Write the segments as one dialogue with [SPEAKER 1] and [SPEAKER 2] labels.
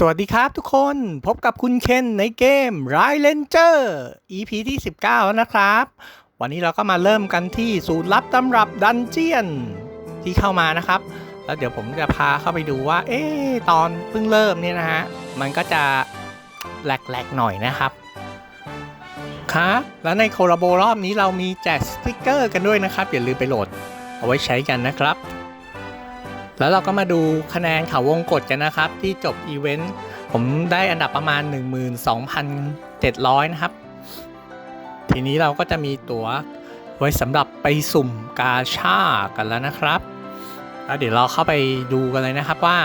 [SPEAKER 1] สวัสดีครับทุกคนพบกับคุณเคนในเกม r i l a n g e r EP ที่ 19แล้วนะครับ วันนี้เราก็มาเริ่มกันที่สูตรลับตำรับดันเจียนที่เข้ามานะครับ แล้วเดี๋ยวผมจะพาเข้าไปดูว่า เอ๊ตอนเพิ่งเริ่มเนี่ยนะฮะ มันก็จะแหลกๆหน่อยนะครับครับแล้วในโคลาโบรอบนี้เรามีแจกสติกเกอร์กันด้วยนะครับ อย่าลืมไปโหลดเอาไว้ใช้กันนะครับ แล้วเราก็มาดูคะแนนเขาวงกดกันนะครับ ที่จบอีเวนต์ผมได้อันดับประมาณ 12,700 นะครับ ทีนี้เราก็จะมีตั๋วไว้สำหรับไปสุ่มกาชากันแล้วนะครับ แล้วเดี๋ยวเราเข้าไปดูกันเลยนะครับว่า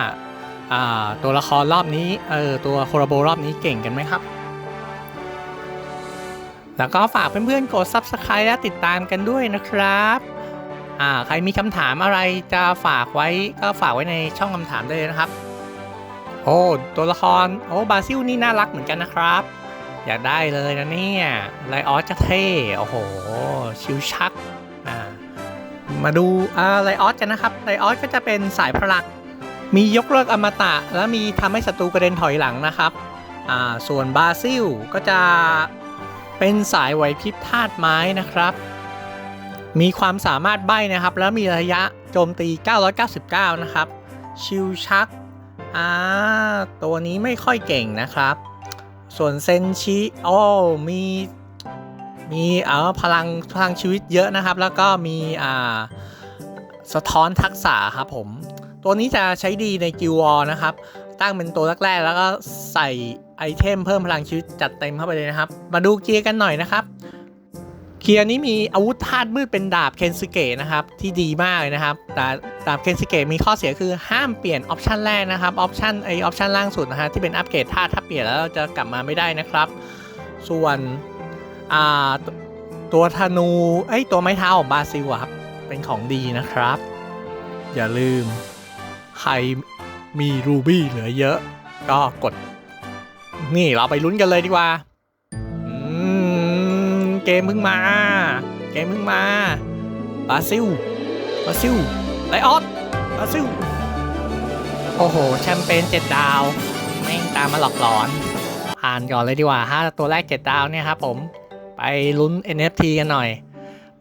[SPEAKER 1] าตัวละครรอบนี้เออตัวโคโรโบรอบนี้เก่งกันไหมครับ แล้วก็ฝากเพื่อนๆกด Subscribe และติดตามกันด้วยนะครับ ใครมีคำถามอะไรจะฝากไว้ก็ฝากไว้ในช่องคำถามได้เลยนะครับ โอ้ตัวละครโอ้บาซิลนี่น่ารักเหมือนกันนะครับ อยากได้เลยนะเนี่ยไลออสจะเท่โอ้โห ชิวชักอ่ามาดูอ่าไลออสกันนะครับไลออสก็จะเป็นสายพลังมียกเลิกอมตะ และมีทำให้ศัตรูกระเด็นถอยหลังนะครับอ่าส่วนบาซิลก็จะเป็นสายไหวพริบธาตุไม้นะครับ มีความสามารถใบ้นะครับ แล้วมีระยะโจมตี 999 นะครับ ชิวชักอ่าตัวนี้ไม่ค่อยเก่งนะครับ ส่วนเซนชิโอ้มีมีเออพลังพลังชีวิตเยอะนะครับ แล้วก็มีอ่าสะท้อนทักษะครับผม ตัวนี้จะใช้ดีในกิววอนะครับ ตั้งเป็นตัวแรกๆแล้วก็ใส่ไอเทมเพิ่มพลังชีวิตจัดเต็มเข้าไปเลยนะครับ มาดูเกียร์กันหน่อยนะครับ เกียนี้มีอาวุธธาตุมืดเป็นดาบเคนสเกะนะครับที่ดีมากเลยนะครับ แต่ดาบเคนสเกะมีข้อเสียคือห้ามเปลี่ยนออปชันแรกนะครับออปชันไอออปชันล่างสุดนะฮะที่เป็นอัปเกรดธาตุถ้าเปลี่ยนแล้วจะกลับมาไม่ได้นะครับ ส่วนอ่าตตัวธนูไอตัวไม้เท้าของบาซิลครับเป็นของดีนะครับ อย่าลืมใครมีรูบี้เหลือเยอะ ก็กด นี่เราไปลุ้นกันเลยดีกว่า เกมเพิ่งมา เกมเพิ่งมาบราซิลบราซิลไลออสบราซิล โอ้โห แชมเปญเจ็ดดาวแม่งตามมาหลอกหลอนผ่านก่อนเลยดีกว่าห้าตัวแรกเจ็ดดาวเนี่ยครับผม ไปลุ้น NFT กันหน่อย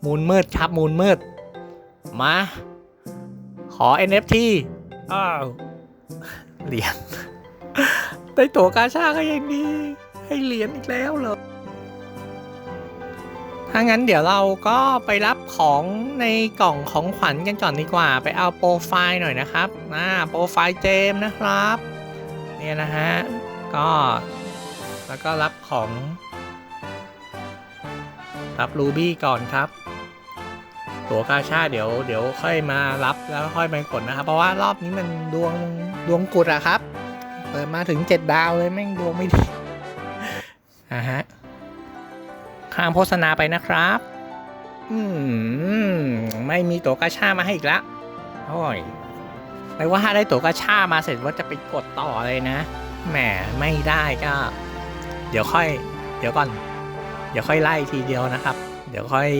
[SPEAKER 1] มูลมืดครับมูลมืด มา ขอ NFT อ้าวเหรียญได้ตัวกาชาก็ยังดี ให้เหรียญอีกแล้วเหรอ ถ้างั้นเดี๋ยวเราก็ไปรับของในกล่องของขวัญกันก่อนดีกว่า ไปเอาโปรไฟล์หน่อยนะครับอ่าโปรไฟล์เจมส์นะครับ เนี่ยนะฮะ ก็แล้วก็รับของ รับรูบี้ก่อนครับ ตั๋วกาชาเดี๋ยวเดี๋ยวค่อยมารับแล้วค่อยไปกดนะครับ เพราะว่ารอบนี้มันดวงดวงกุดอะครับ เปิดมาถึงเจ็ดดาวเลยแม่งดวงไม่ดีอ่าฮะ ข้ามโฆษณาไปนะครับ อืม ไม่มีตั๋วกาชามาให้อีกล้วโอ้ยไม่ว่าถ้าได้ตั๋วกาชามาเสร็จว่าจะไปกดต่อเลยนะ แหม ไม่ได้ก็ เดี๋ยวค่อย เดี๋ยวก่อน เดี๋ยวค่อยไล่ทีเดียวนะครับ เดี๋ยวค่อย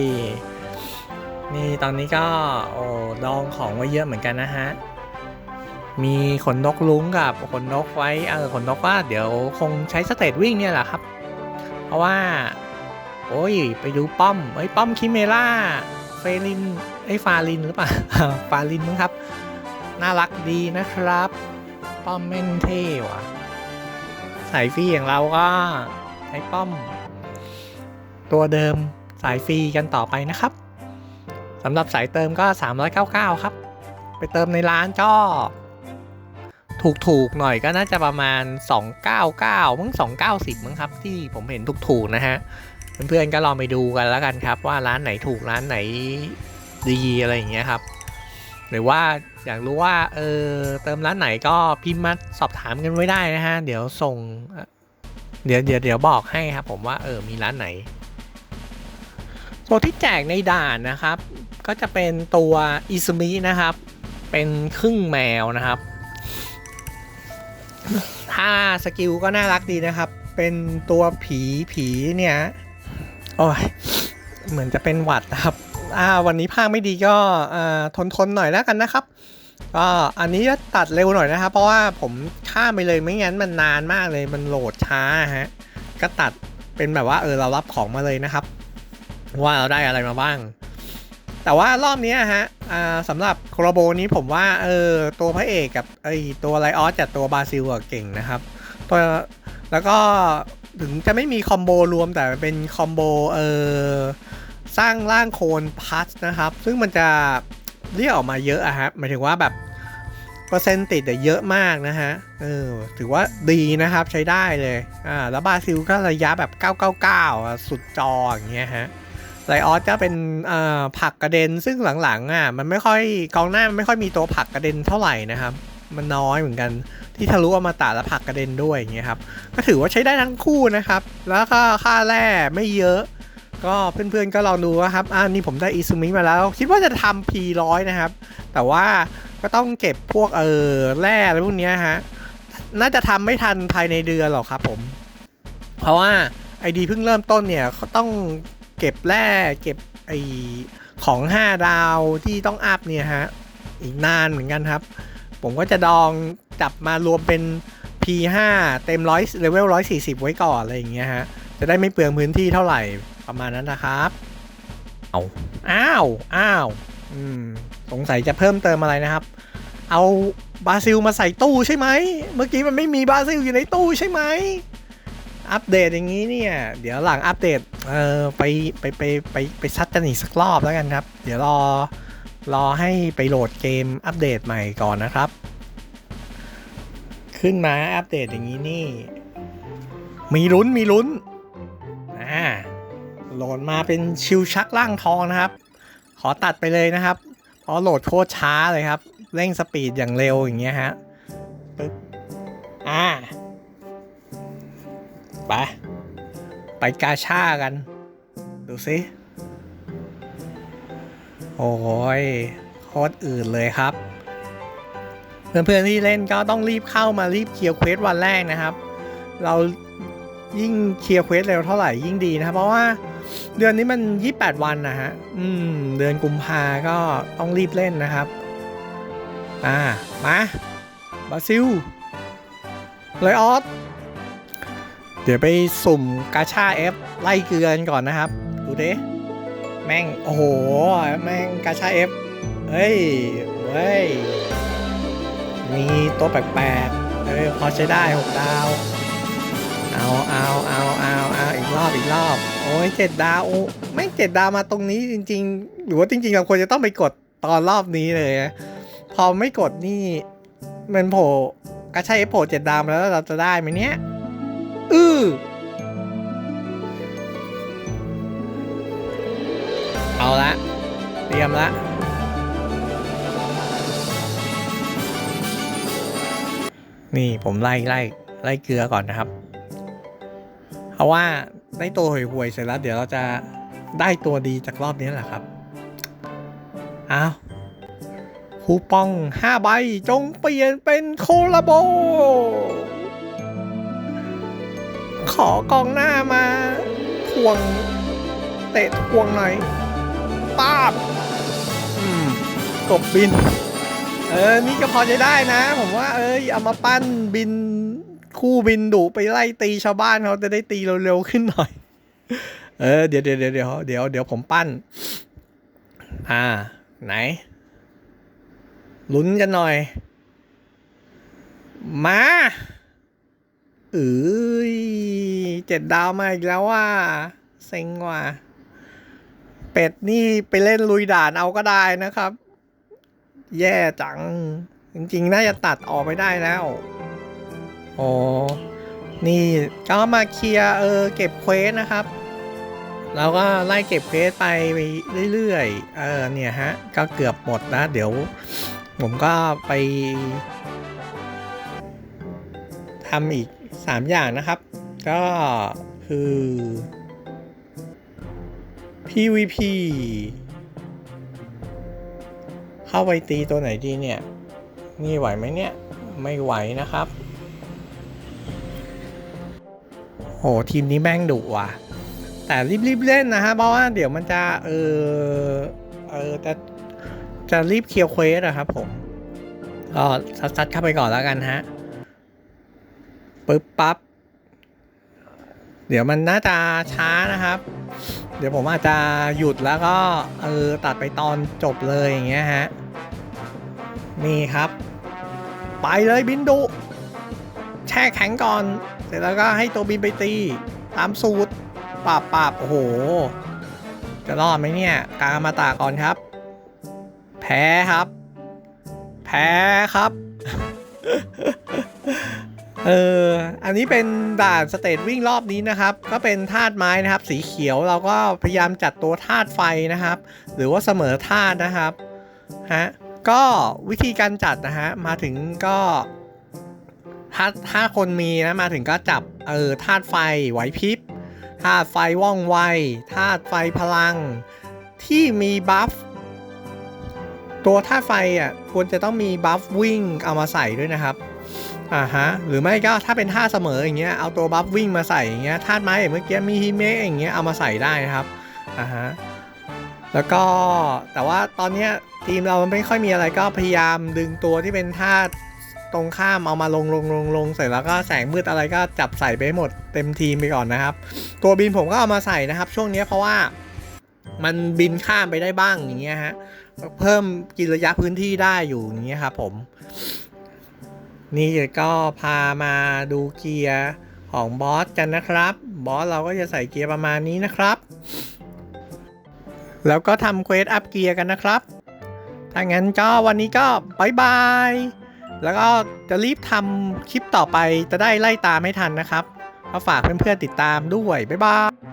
[SPEAKER 1] นี่ตอนนี้ก็ โอ้ดองของไว้เยอะเหมือนกันนะฮะ มีขนนกลุงกับขนนกไว้ เออขนนกว่าเดี๋ยวคงใช้สเตตวิ่งเนี่ยแหละครับ เพราะว่า โอ้ย ไปดูป้อมไอ้ป้อมคิเมล่าเฟลินไอ้ฟาลินหรือเปล่า ฟาลินมั้งครับ น่ารักดีนะครับ ป้อมแม่งเท่ว่ะสายฟรีอย่างเราก็ใช้ป้อม ตัวเดิมสายฟรีกันต่อไปนะครับสำหรับสายเติมก็ 399 ครับ ไปเติมในร้านก็ถูกๆหน่อยก็น่าจะประมาณ 299มั้ง290 มั้งครับ ที่ผมเห็นถูกๆนะฮะ เพื่อนๆก็ลองไปดูกันแล้วกันครับ ว่าร้านไหนถูกร้านไหนดีอะไรอย่างเงี้ยครับหรือว่าอยากรู้ว่าเออเติมร้านไหนก็พิมพ์มาสอบถามกันไว้ได้นะฮะ เดี๋ยวส่ง เดี๋ยวเดี๋ยวเดี๋ยวบอกให้ครับ ผมว่าเออมีร้านไหน ตัวที่แจกในด่านนะครับ ก็จะเป็นตัวอิซุมินะครับ เป็นครึ่งแมวนะครับ ถ้าสกิลก็น่ารักดีนะครับ เป็นตัวผีผีเนี่ย โอ้ยเหมือนจะเป็นหวัดนะครับอ่าวันนี้ภาคไม่ดีก็อ่าทนทนหน่อยแล้วกันนะครับก็อันนี้จะตัดเร็วหน่อยนะครับ เพราะว่าผมข้ามไปเลยไม่งั้นมันนานมากเลยมันโหลดช้าฮะก็ตัดเป็นแบบว่าเออเรารับของมาเลยนะครับ ว่าเราได้อะไรมาบ้าง แต่ว่ารอบนี้ฮะสำหรับโครโบนี้ผมว่าเออตัวพระเอกกับไอตัวไลออสจากตัวบราซิลเก่งนะครับ ตัวแล้วก็ ถึงจะไม่มีคอมโบรวมแต่เป็นคอมโบเออสร้างร่างโคนพัสนะครับ ซึ่งมันจะเรียกออกมาเยอะอะฮะหมายถึงว่าแบบเปอร์เซ็นต์ติดเยอะมากนะฮะเออถือว่าดีนะครับใช้ได้เลยอ่าแล้วบาซิลก็ระยะแบบ 999 สุดจออย่างเงี้ยฮะไลออสก็เป็นผักกระเด็นซึ่งหลังๆอะมันไม่ค่อยกองหน้ามันไม่ค่อยมีตัวผักกระเด็นเท่าไหร่นะครับ มันน้อยเหมือนกัน ที่ทะลุอมาตะและผักกระเด็นด้วยอย่างเงี้ยครับก็ถือว่าใช้ได้ทั้งคู่นะครับ แล้วก็ค่าแร่ไม่เยอะ ก็เพื่อนๆก็ลองดูนะครับอ่านี่ผมได้อิซูมิมาแล้ว คิดว่าจะทำ P100 นะครับ แต่ว่าก็ต้องเก็บพวกเออแร่อะไรพวกเนี้ยฮะน่าจะทำไม่ทันภายในเดือนหรอกครับผม เพราะว่าไอดีเพิ่งเริ่มต้นเนี่ยเขาต้องเก็บแร่เก็บไอของ 5 ดาวที่ต้องอัพเนี่ยฮะอีกนานเหมือนกันครับ ผมก็จะดองจับมารวมเป็น P5 เต็มร้อยเลเวล140ไว้ก่อนอะไรอย่างเงี้ยฮะ จะได้ไม่เปลืองพื้นที่เท่าไหร่ประมาณนั้นนะครับ เอาอ้าว อ้าว อืม สงสัยจะเพิ่มเติมอะไรนะครับ เอาบราซิลมาใส่ตู้ใช่ไหม เมื่อกี้มันไม่มีบราซิลอยู่ในตู้ใช่ไหม อัปเดตอย่างนี้เนี่ย เดี๋ยวหลังอัปเดต เออไปไปไปไปไปซัดกันอีกสักรอบแล้วกันครับ เดี๋ยวรอ รอให้ไปโหลดเกมอัปเดตใหม่ก่อนนะครับ ขึ้นมาอัปเดตอย่างนี้นี่ มีลุ้นมีลุ้นอ่าโหลดมาเป็นชิวชักล่างทองนะครับ ขอตัดไปเลยนะครับ เพราะโหลดโคตรช้าเลยครับ เร่งสปีดอย่างเร็วอย่างเงี้ยฮะปึ๊บอ่าไปไปกาชากัน ดูสิ โอ้ยโคตรอื่นเลยครับ เพื่อนๆที่เล่นก็ต้องรีบเข้ามารีบเคลียร์เควสวันแรกนะครับ เรายิ่งเคลียร์เควสเร็วเท่าไหร่ยิ่งดีนะครับ เพราะว่าเดือนนี้มัน 28 วันนะฮะ อืม เดือนกุมภาก็ต้องรีบเล่นนะครับ อ่า มาบาซิลเลยออสเดี๋ยวไปสุ่มกาชาเอฟไล่เกลือนก่อนนะครับ ดูเดิ แม่ง โอ้โห แม่งกาชาเอฟ เฮ้ยเว้ย มีตัวแปลกๆเออพอใช้ได้หกดาว เอาเอาเอาเอาเอาอีกรอบอีกรอบ โอ้ยเจ็ดดาว โอ้แม่งเจ็ดดาวมาตรงนี้จริง ๆ หรือว่าจริง ๆ เราควรจะต้องไปกดตอนรอบนี้เลย พอไม่กดนี่มันโผล่กาชาเอฟโผล่เจ็ดดาวแล้วเราจะได้ไหมเนี้ยอือ เอาละ เตรียมละ นี่ผมไล่ไล่ไล่เกลือก่อนนะครับ เพราะว่าได้ตัวห่วยๆเสร็จแล้ว เดี๋ยวเราจะได้ตัวดีจากรอบนี้แหละครับอ้าวคูปอง 5 ใบ จงเปลี่ยนเป็นโคลาโบ ขอกองหน้ามา ทวง เตะทวงหน่อย ป้าบอืมกบบิน เออ นี่ก็พอจะได้นะ ผมว่า เอ้ย เอามาปั้นบินคู่บินดุไปไล่ตีชาวบ้านเขาจะได้ตีเร็วๆขึ้นหน่อย เออ เดี๋ยวเดี๋ยวเดี๋ยวเดี๋ยวเดี๋ยวเดี๋ยวผมปั้น อ่า ไหน ลุ้นกันหน่อย มาเอ้ยเจ็ดดาวมาอีกแล้วว่าเซ็งว่ะ เป็ดนี่ไปเล่นลุยด่านเอาก็ได้นะครับ แย่จัง จริงๆ น่าจะตัดออกไปได้แล้วโอ้นี่ก็มาเคลียร์เออเก็บเควสนะครับ แล้วก็ไล่เก็บเควสไปเรื่อยๆ เออเนี่ยฮะ ก็เกือบหมดนะ เดี๋ยว ผมก็ไปทำอีก 3 อย่างนะครับ ก็คือ PVP เข้าไปตีตัวไหนดีเนี่ย นี่ไหวไหมเนี่ย ไม่ไหวนะครับ โห ทีมนี้แม่งดุว่ะ แต่รีบๆเล่นนะฮะ เพราะว่าเดี๋ยวมันจะ เออ เออ จะ จะรีบเคลียร์เควสอะครับผม ก็ซัดๆเข้าไปก่อนแล้วกันฮะปึ๊บปั๊บ เดี๋ยวมันน่าจะช้านะครับ เดี๋ยวผมอาจจะหยุดแล้วก็เออตัดไปตอนจบเลยอย่างเงี้ยฮะนี่ครับ ไปเลยบินดุ แช่แข็งก่อน เสร็จแล้วก็ให้ตัวบินไปตี ตามสูตรปราบปราบโอ้โห จะรอดไหมเนี่ย กางมาตาก่อนครับ แพ้ครับ แพ้ครับ เออ อันนี้เป็นด่านสเตจวิ่งรอบนี้นะครับ ก็เป็นธาตุไม้นะครับ สีเขียวเราก็พยายามจัดตัวธาตุไฟนะครับ หรือว่าเสมอธาตุนะครับฮะก็วิธีการจัดนะฮะมาถึงก็ถ้าถ้าคนมีนะมาถึงก็จับเออธาตุไฟไหวพริบธาตุไฟว่องไวธาตุไฟพลัง ที่มีบัฟตัวธาตุไฟอะควรจะต้องมีบัฟวิ่งเอามาใส่ด้วยนะครับ อ่าฮะหรือไม่ก็ถ้าเป็นธาเสมออย่างเงี้ยเอาตัวบัฟวิ่งมาใส่อย่างเงี้ยธาตุไม้อย่างเมื่อกี้มีฮิเมะอย่างเงี้ยเอามาใส่ได้นะครับอ่าฮะแล้วก็แต่ว่าตอนเนี้ยทีมเรามันไม่ค่อยมีอะไรก็พยายามดึงตัวที่เป็นธาตุตรงข้ามเอามาลงลงลงลงเสร็จแล้วก็แสงมืดอะไรก็จับใส่ไปให้หมดเต็มทีมไปก่อนนะครับ ตัวบินผมก็เอามาใส่นะครับ ช่วงนี้เพราะว่ามันบินข้ามไปได้บ้างอย่างเงี้ยฮะเพิ่มกินระยะพื้นที่ได้อยู่อย่างเงี้ยครับผม นี่ก็พามาดูเกียร์ของบอสกันนะครับ บอสเราก็จะใส่เกียร์ประมาณนี้นะครับ แล้วก็ทำเควสอัพเกียร์กันนะครับถ้างั้นก็วันนี้ก็บายบาย แล้วก็จะรีบทำคลิปต่อไปจะได้ไล่ตามไม่ทันนะครับก็ฝากเพื่อนๆติดตามด้วย บ๊ายบาย